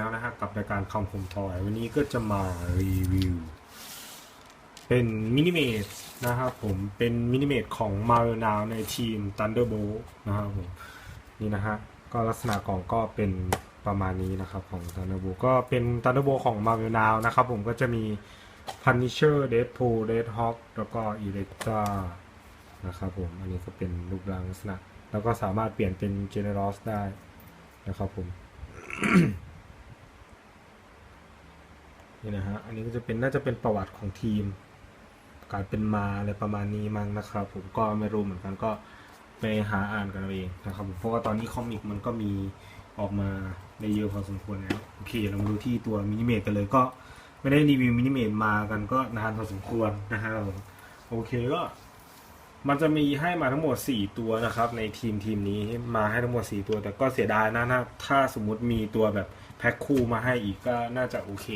แล้วนะฮะกับรายการคำคมทอย วันนี้ก็จะมารีวิว เป็นมินิเมตนะครับผมเป็นมินิเมตของมาเ e นาวในทีม Thunderbolt นะครับผมนี่นะฮะก็ลักษณะกล่องก็เป็นประมาณนี้นะครับของ Thunderbolt ก็เป็น Thunderbolt ของมาเ e นาวนะครับผมก็จะมี Punisher Deadpool Deadhawk แล้วก็ Elektra นะครับผมอันนี้ก็เป็นรูปร่างลักษณะ แล้วก็สามารถเปลี่ยนเป็น Generous ได้นะครับผม นี่นะฮะ อันนี้ก็จะเป็นน่าจะเป็นประวัติของทีม การเป็นมาอะไรประมาณนี้มั้งนะครับ ผมก็ไม่รู้เหมือนกันก็ไปหาอ่านกันเอาเองนะครับผมเพราะว่าตอนนี้คอมิกมันก็มีออกมาในเยอะพอสมควรแล้วโอเคเรามาดูที่ตัวมินิเมตกันเลยก็ไม่ได้รีวิวมินิเมตมากันก็นานพอสมควรนะฮะโอเคก็มันจะมีให้มาทั้งหมด 4 ตัวนะครับ ในทีมทีมนี้มาให้ทั้งหมด 4 ตัว แต่ก็เสียดายนะถ้าสมมติมีตัวแบบแพ็คคู่มาให้อีกก็น่าจะโอเค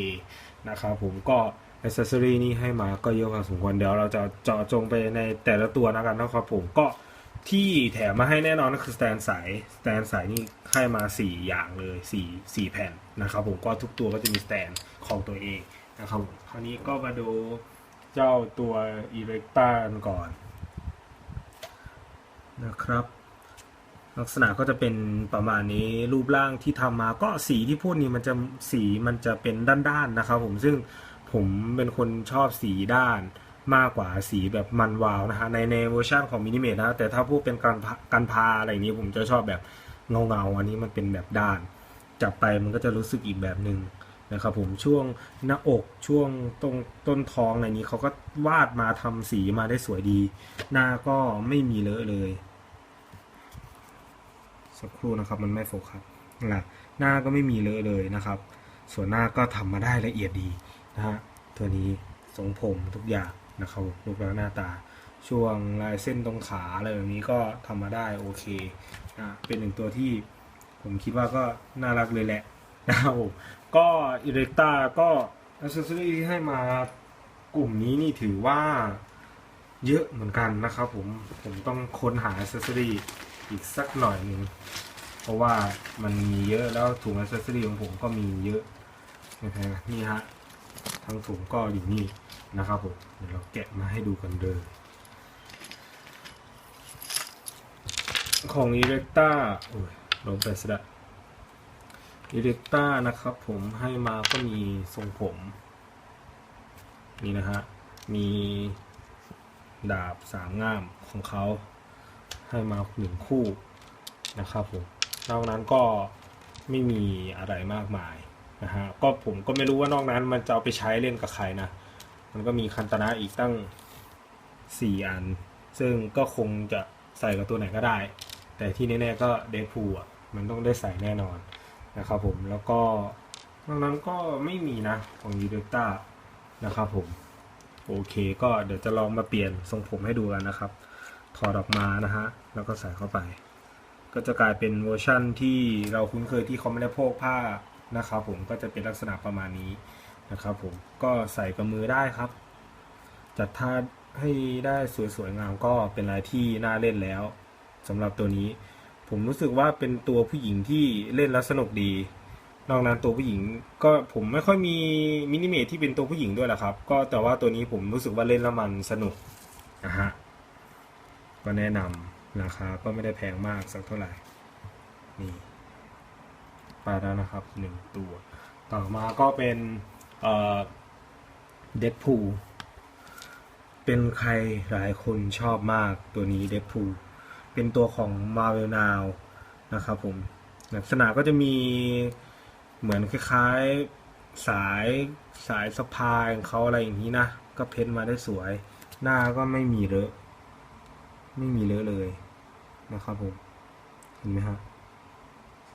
นะครับผมก็อ c เซอรี่นี่ให้มาก็เยอะพอสมควรเดี๋ยวเราจะเจาะจงไปในแต่ละตัวนะกันนะครับผมก็ที่แถมมาให้แน่นอนก็คือสแตนสายสแตนสายนี่ให้มา 4 อย่างเลย4 4แผ่นนะครับผมก็ทุกตัวก็จะมีสแตนของตัวเองนะครับผมคราวนี้ก็มาดูเจ้าตัวอีเล็กตาก่อนนะครับ ลักษณะก็จะเป็นประมาณนี้รูปร่างที่ทำมาก็สีที่พูดนี้มันจะสีมันจะเป็นด้านๆนะครับ ผมซึ่งผมเป็นคนชอบสีด้านมากกว่าสีแบบมันวาวนะฮะในในเวอร์ชันของมินิเมตนะแต่ถ้าพูดเป็นการการพาอะไรนี้ผมจะชอบแบบเงาเงาๆอันนี้มันเป็นแบบด้าน จับไปมันก็จะรู้สึกอีกแบบหนึ่งนะครับผมช่วงหน้าอกช่วงตรงต้นท้องอะไรนี้เขาก็วาดมาทำสีมาได้สวยดี หน้าก็ไม่มีเลอะเลย สักครู่นะครับ มันไม่โฟกัสนะหน้าก็ไม่มีเลอะเลยนะครับ ส่วนหน้าก็ทำมาได้ละเอียดดีนะฮะตัวนี้ทรงผมทุกอย่างนะครับรูปร่างหน้าตา ช่วงลายเส้นตรงขาอะไรแบบนี้ก็ทำมาได้โอเคนะเป็นหนึ่งตัวที่ผมคิดว่าก็น่ารักเลยแหละนะครับก็อิเล็กตาก็อัซเซอรี่ที่ให้มากลุ่มนี้นี่ถือว่าเยอะเหมือนกันนะครับผม ผมต้องค้นหาอัซเซอรี่ อีกสักหน่อยหนึ่งเพราะว่ามันมีเยอะแล้วถุงอัซเซอรี่ของผมก็มีเยอะนะครับนี่ฮะทั้งถุงก็อยู่นี่นะครับผมเดี๋ยวเราแกะมาให้ดูกันเลยของ e r e c t a โอ้ยลงไปซะละ e r e c t a นะครับผมให้มาก็มีทรงผม นี่นะฮะ มีดาบสามง่ามของเขา ให้มาหนึ่งคู่นะครับผมนอกนั้นก็ไม่มีอะไรมากมายนะฮะก็ผมก็ไม่รู้ว่านอกนั้นมันจะเอาไปใช้เล่นกับใครนะ มันก็มีคันตนะอีกตั้งสี่อัน ซึ่งก็คงจะใส่กับตัวไหนก็ได้ แต่ที่แน่ๆก็เด p พูอะมันต้องได้ใส่แน่นอนนะครับผมแล้วก็นอกนั้นก็ไม่มีนะของยูเดต้านะครับผมโอเคก็เดี๋ยวจะลองมาเปลี่ยนทรงผมให้ดูกันนะครับ ถอดออกมานะฮะ แล้วก็ใส่เข้าไป ก็จะกลายเป็นเวอร์ชั่นที่เราคุ้นเคยที่เขาไม่ได้โพกผ้านะครับผมก็จะเป็นลักษณะประมาณนี้นะครับผมก็ใส่กับมือได้ครับ จัดท่าให้ได้สวยๆงามก็เป็นอะไรที่น่าเล่นแล้วสำหรับตัวนี้ ผมรู้สึกว่าเป็นตัวผู้หญิงที่เล่นแล้วสนุกดีนอกนั้นตัวผู้หญิงก็ผมไม่ค่อยมีมินิเมทที่เป็นตัวผู้หญิงด้วยแหละครับ ก็แต่ว่าตัวนี้ผมรู้สึกว่าเล่นแล้วมันสนุกนะฮะ ก็แนะนำราคาก็ไม่ได้แพงมากสักเท่าไหร่นี่ไปแล้วนะครับหนึ่งตัว ต่อมาก็เป็นเดดพูเป็นใครหลายคนชอบมากตัวนี้เดดพูเป็นตัวของ Marvel Now นะครับผมลักษณะก็จะมีเหมือนคล้ายๆสายสายสะพายของเขาอะไรอย่างนี้นะ ก็เพ้นมาได้สวย หน้าก็ไม่มีเลอะ ไม่มีเลอะเลยนะครับผม เห็นไหมครับ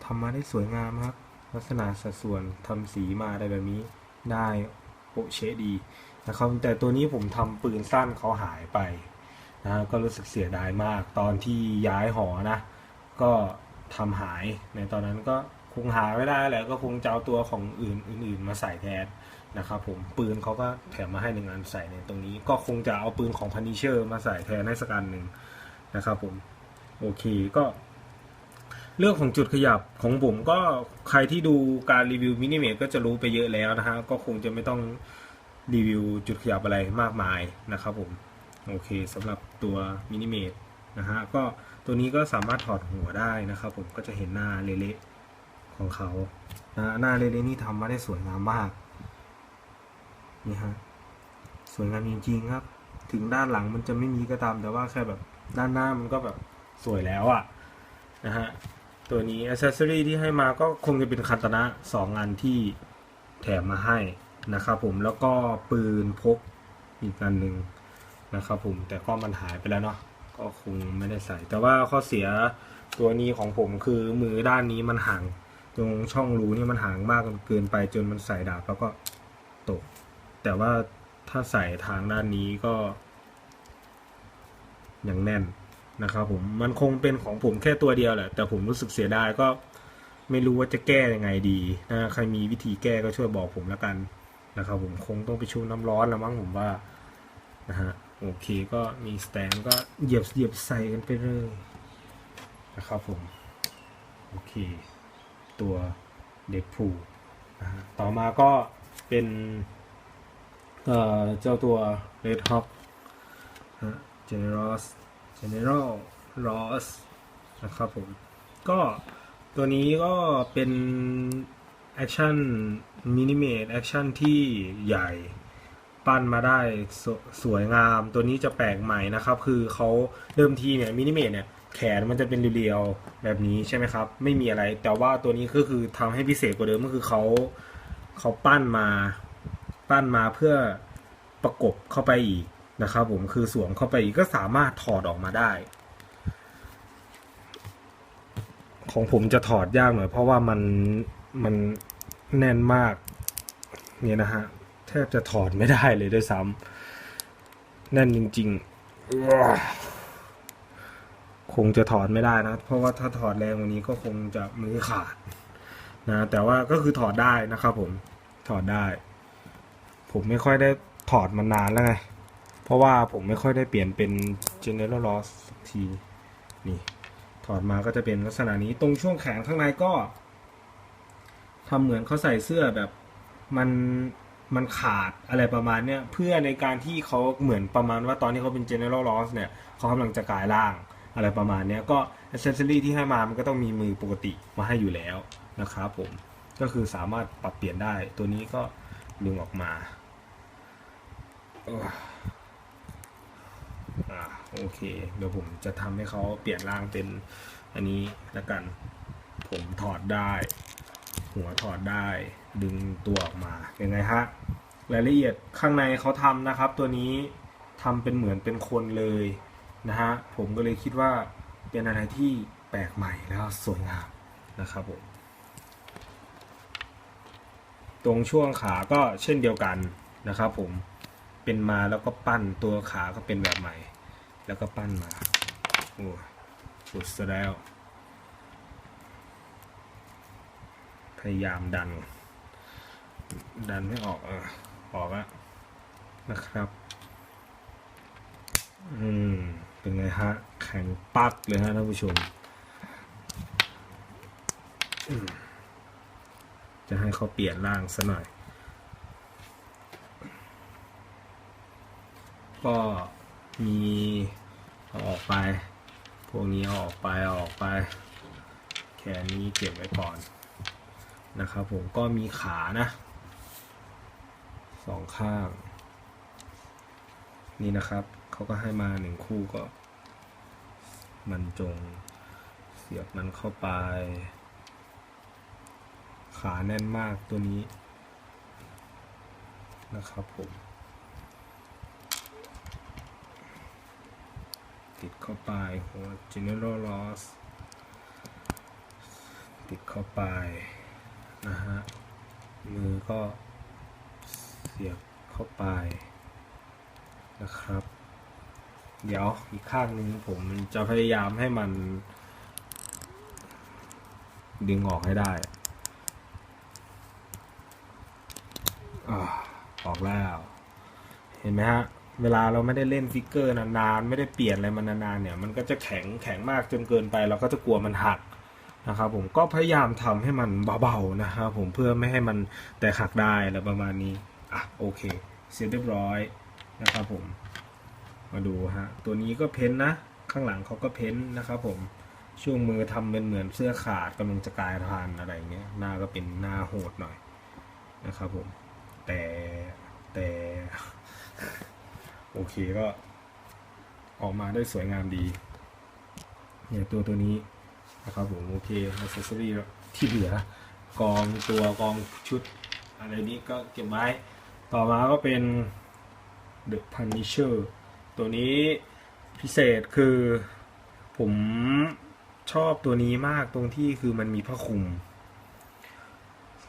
ทำมาได้สวยงามครับ ลักษณะสัดส่วนทำสีมาได้แบบนี้ได้โปะเชดีนะครับ แต่ตัวนี้ผมทำปืนสั้นเขาหายไปนะก็รู้สึกเสียดายมากตอนที่ย้ายหอนะ ก็ทำหายในตอนนั้นก็คงหาไม่ได้แหละก็คงจะเอาตัวของอื่นอื่น ๆ มาใส่แทน นะครับผมปืนเขาก็แถมมาให้หนึ่งอันใส่ในตรงนี้ก็คงจะเอาปืนของพันนิเชอร์มาใส่แทนให้สักอันหนึ่งนะครับผมโอเคก็ เรื่องของจุดขยับของผมก็ใครที่ดูการรีวิวมินิเมตก็จะรู้ไปเยอะแล้วนะฮะก็คงจะไม่ต้องรีวิวจุดขยับอะไรมากมายนะครับผมโอเคสำหรับตัวมินิเมตนะฮะก็ตัวนี้ก็สามารถถอดหัวได้นะครับผมก็จะเห็นหน้าเละๆของเขานะหน้าเละๆนี่ทำมาได้สวยงามมาก นี่ฮะสวยงามจริงๆครับ ถึงด้านหลังมันจะไม่มีก็ตามแต่ว่าแค่แบบด้านหน้ามันก็แบบสวยแล้วอะนะฮะตัวนี้อ c เซสซอรีที่ให้มาก็คงจะเป็นคันตนะสองอันที่แถมมาให้นะครับผมแล้วก็ปืนพกอีกอันหนึ่งนะครับผมแต่ก็มันหายไปแล้วเนาะก็คงไม่ได้ใส่ แต่ว่าข้อเสียตัวนี้ของผมคือมือด้านนี้มันห่าง ตรงช่องรูนี่มันห่างมากเกินไปจนมันใส่ดาบแล้วก็ตก แต่ว่าถ้าใส่ทางด้านนี้ก็ยังแน่นนะครับผมมันคงเป็นของผมแค่ตัวเดียวแหละ แต่ผมรู้สึกเสียดายก็ไม่รู้ว่าจะแก้ยังไงดีนะใครมีวิธีแก้ก็ช่วยบอกผมแล้วกันนะครับผมคงต้องไปชุบน้ำร้อนแล้วมั้งผมว่านะฮะโอเคก็มีสแตนก็เหยียบเหยียบใส่กันไปเลยนะครับผมโอเค ตัวเด็กผูนะฮะต่อมาก็เป็น เจ้าตัว Red Hawk Generous General Ross นะครับผม ก็ตัวนี้ก็เป็นแอคชั่นมินิเมตแอคชั่นที่ใหญ่ปั้นมาได้สสวยงามตัวนี้จะแปลกใหม่นะครับ คือเขาเดิมทีเนี่ยมินิเมตเนี่ยแขนมันจะเป็นเรียวๆแบบนี้ใช่ไหมครับ ไม่มีอะไรแต่ว่าตัวนี้ก็คือทำให้พิเศษกว่าเดิมก็คือเขาเขาปั้นมา ปั้นมาเพื่อประกบเข้าไปอีกนะครับ ผมคือสวมเข้าไปอีกก็สามารถถอดออกมาได้ ของผมจะถอดยากหน่อยเพราะว่ามันมันแน่นมากเนี่ยนะฮะแทบจะถอดไม่ได้เลยด้วยซ้ำแน่นจริง ๆ คงจะถอดไม่ได้นะ เพราะว่าถ้าถอดแรงกวันนี้ก็คงจะมือขาดนะแต่ว่าก็คือถอดได้นะครับผมถอดได้ ผมไม่ค่อยได้ถอดมานานแล้วไง เพราะว่าผมไม่ค่อยได้เปลี่ยนเป็น general loss สักที นี่ ถอดมาก็จะเป็นลักษณะนี้ตรงช่วงแขนข้างในก็ทำเหมือนเขาใส่เสื้อแบบมันมันขาดอะไรประมาณเนี้ยเพื่อในการที่เขาเหมือนประมาณว่าตอนที่เขาเป็น general loss เนี่ยเขากำลังจะกลายร่างอะไรประมาณเนี้ยก็ accessory ที่ให้มามันก็ต้องมีมือปกติมาให้อยู่แล้วนะครับผมก็คือสามารถปรับเปลี่ยนได้ตัวนี้ก็ดึงออกมา อ่าโอเค เดี๋ยวผมจะทำให้เขาเปลี่ยนร่างเป็นอันนี้แล้วกัน ผมถอดได้ หัวถอดได้ดึงตัวออกมายังไงฮะรายละเอียดข้างในเขาทำนะครับ ตัวนี้ทำเป็นเหมือนเป็นคนเลยนะฮะผมก็เลยคิดว่าเป็นอะไรที่แปลกใหม่แล้วสวยงามนะครับผมตรงช่วงขาก็เช่นเดียวกันนะครับผม เป็นมาแล้วก็ปั้นตัวขาก็เป็นแบบใหม่ แล้วก็ปั้นมา โอ้สุดซะแล้ว พยายามดัน ดันไม่ออกเออออกแล้วนะครับ อืม เป็นไงฮะ แข็งปักเลยฮะท่านผู้ชมมจะให้เขาเปลี่ยนร่างซะหน่อย ก็มีเอาออกไป พวกนี้เอาออกไปเอาออกไปแค่นี้เก็บไว้ก่อนนะครับผมก็มีขานะสองข้าง นี่นะครับเขาก็ให้มาหนึ่งคู่ก็ มันจงเสียบมันเข้าไป ขาแน่นมากตัวนี้นะครับผม ติดเข้าไปหัว general loss ติดเข้าไปนะฮะ มือก็เสียบเข้าไปนะครับ เดี๋ยวอีกข้างหนึ่งผมจะพยายามให้มัน ดึงออกให้ได้ออกแล้ว เห็นไหมฮะ เวลาเราไม่ได้เล่นฟิกเกอร์นานๆ ไม่ได้เปลี่ยนอะไรมันนานๆเนี่ย มันก็จะแข็งแข็งมากจนเกินไป เราก็จะกลัวมันหักนะครับผมก็พยายามทำให้มันเบาๆนะครับผมเพื่อไม่ให้มันแตกหักได้อะไรประมาณนี้อะโอเค เสร็จเรียบร้อยนะครับผม มาดูฮะตัวนี้ก็เพ้นท์นะ ข้างหลังเขาก็เพ้นท์นะครับผมช่วงมือทำเป็นเหมือนเสื้อขาดกำลังจะกลายพันอะไรเงี้ยหน้าก็เป็นหน้าโหดหน่อยนะครับผมแต่แต่ โอเคก็ ออกมาได้สวยงามดีเนี่ยตัวตัวนี้นะครับผมโอเคอ c เซสซอรี่ที่เหลือกองตัวกองชุด อะไรนี้ก็เก็บไว้ ต่อมาก็เป็น The Punisher ตัวนี้พิเศษคือผมชอบตัวนี้มากตรงที่คือมันมีผ้าคลุม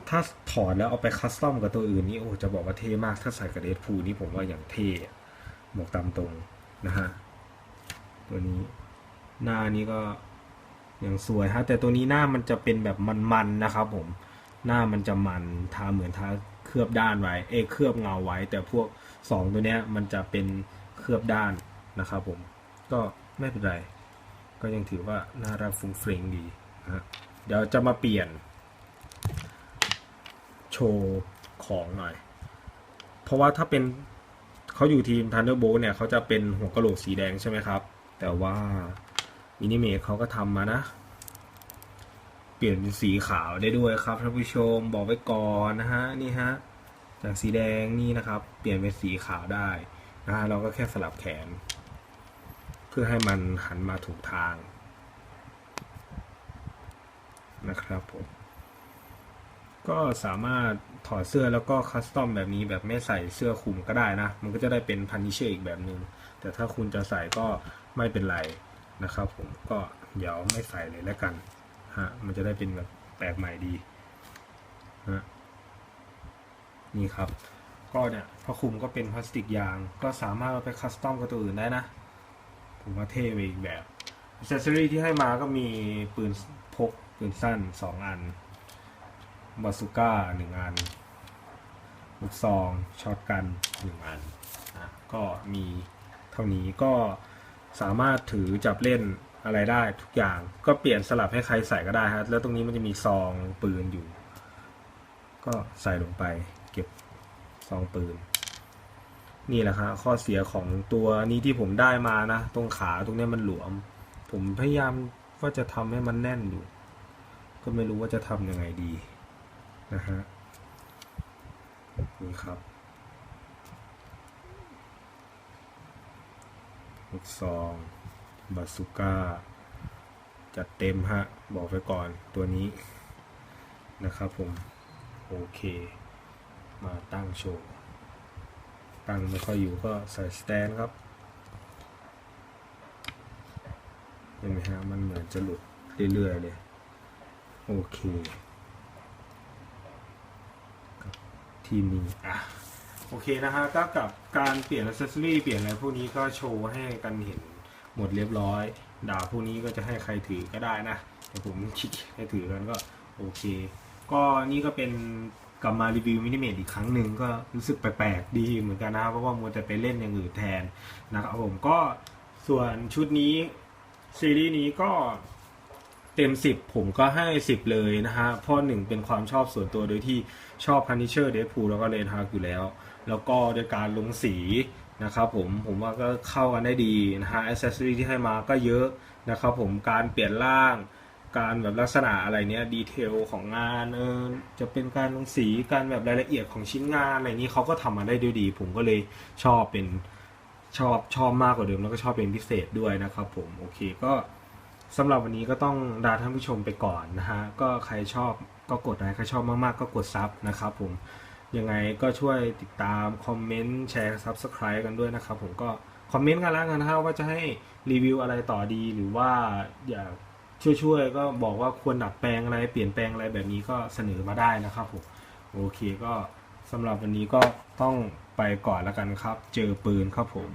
ถ้าถอดแล้วเอาไปคัสตอมกับตัวอื่นนี่โอ้จะบอกว่าเท่มากถ้าใส่กับเดดพูนี่ผมว่าอย่างเท่ บอกตามตรงนะฮะตัวนี้หน้านี้ก็ยังสวยฮะแต่ตัวนี้หน้ามันจะเป็นแบบมันๆนะครับผมหน้ามันจะมันทาเหมือนทาเคลือบด้านไว้ เอยเคลือบเงาไว้ แต่พวกสองตัวเนี้ยมันจะเป็นเคลือบด้านนะครับผมก็ไม่เป็นไร ก็ยังถือว่าน่ารักฟุ้งเฟรงดีนะฮะเดี๋ยวจะมาเปลี่ยน โชว์ของหน่อย เพราะว่าถ้าเป็น เขาอยู่ทีม Thunderbolt เนี่ยเขาจะเป็นหัวกะโหลกสีแดงใช่ไหมครับ แต่ว่ามินิเมทเขาก็ทำมานะ เปลี่ยนเป็นสีขาวได้ด้วยครับท่านผู้ชมบอกไว้ก่อนนะฮะนี่ฮะจากสีแดงนี่นะครับ เปลี่ยนเป็นสีขาวได้นะฮะเราก็แค่สลับแขน เพื่อให้มันหันมาถูกทางนะครับผม ก็สามารถถอดเสื้อแล้วก็คัสตอมแบบนี้แบบไม่ใส่เสื้อคลุมก็ได้นะ มันก็จะได้เป็นพันนิเชอีกแบบหนึง่งแต่ถ้าคุณจะใส่ก็ไม่เป็นไรนะครับ ผมก็เดี๋ยวไม่ใส่เลยแล้วกันฮะมันจะได้เป็นแบบแปลกใหม่ดีฮะนี่ครับ ก็เนี่ยผ้าคลุมก็เป็นพลาสติกยาง ก็สามารถเอาไปคัสตอมกับตัวอื่นได้นะ ผมว่าเท่ไปอีกแบบอ c เซสซอรี่ที่ให้มาก็มีปืนพกปืนสั้น 2 อัน บาซูก้าหนึ่งอันลูกซองช็อตกันหนึ่งอันนะก็มีเท่านี้ก็สามารถถือจับเล่นอะไรได้ทุกอย่างก็เปลี่ยนสลับให้ใครใส่ก็ได้ฮะแล้วตรงนี้มันจะมีซองปืนอยู่ ก็ใส่ลงไปเก็บซองปืน นี่แหละครับข้อเสียของตัวนี้ที่ผมได้มานะ ตรงขาตรงนี้มันหลวม ผมพยายามว่าจะทำให้มันแน่นอยู่ ก็ไม่รู้ว่าจะทำยังไงดี นะฮะนี่ครับลูกซองบาสุก้า จัดเต็มฮะ บอกไปก่อนตัวนี้นะครับผม โอเค มาตั้งโชว์ ตั้งไม่ค่อยอยู่ก็ใส่สแตนครับเห็นไหมฮะ มันเหมือนจะหลุดเรื่อยๆเลย โอเค ทีมนี้ อะโอเคนะฮะก็กับการเปลี่ยนอ c เซสซอรี่เปลี่ยนอะไรพวกนี้ก็โชว์ให้กันเห็นหมดเรียบร้อย ดาบพวกนี้ก็จะให้ใครถือก็ได้นะ แต่ผมคิดให้ถือกันก็โอเค ก็นี่ก็เป็นกลับมารีวิวมินิเมตอีกครั้งหนึ่งก็รู้สึกแปลกๆดีเหมือนกันนะครับเพราะว่ามัวแต่ไปเล่นอย่างอื่นแทนนะครับผมก็ส่วนชุดนี้ซีรีส์นี้ก็ เต็ม 10 ผมก็ให้ 10 เลยนะฮะเพราะหนึ่งเป็นความชอบส่วนตัวโดยที่ชอบ Punisher Deadpool แล้วก็ Red Hulk อยู่แล้ว แล้วก็โดยการลงสีนะครับผมผมว่าก็เข้ากันได้ดีนะฮะ accessory ที่ให้มาก็เยอะนะครับผมการเปลี่ยนร่างการแบบลักษณะอะไรเนี้ยดีเทลของงานเออจะเป็นการลงสีการแบบรายละเอียดของชิ้นงานอะไรนี้เขาก็ทำมาได้ด้วยดี ผมก็เลยชอบเป็นชอบชอบมากกว่าเดิมแล้วก็ชอบเป็นพิเศษด้วยนะครับผมโอเคก็ สำหรับวันนี้ก็ต้องลาท่านผู้ชมไปก่อนนะฮะ ก็ใครชอบก็กดไลค์ ใครชอบมากๆ ก็กดซับนะครับผม ยังไงก็ช่วยติดตาม คอมเมนต์ แชร์ซับสไคร b e กันด้วยนะครับผมก็คอมเมนต์กันแล้วกันนะฮะว่าจะให้รีวิวอะไรต่อดีหรือว่าอยากช่วยๆก็บอกว่าควรดัดแปลงอะไรเปลี่ยนแปลงอะไรแบบนี้ก็เสนอมาได้นะครับผมโอเคก็สำหรับวันนี้ก็ต้องไปก่อนแล้วกันครับ เจอปืนครับผม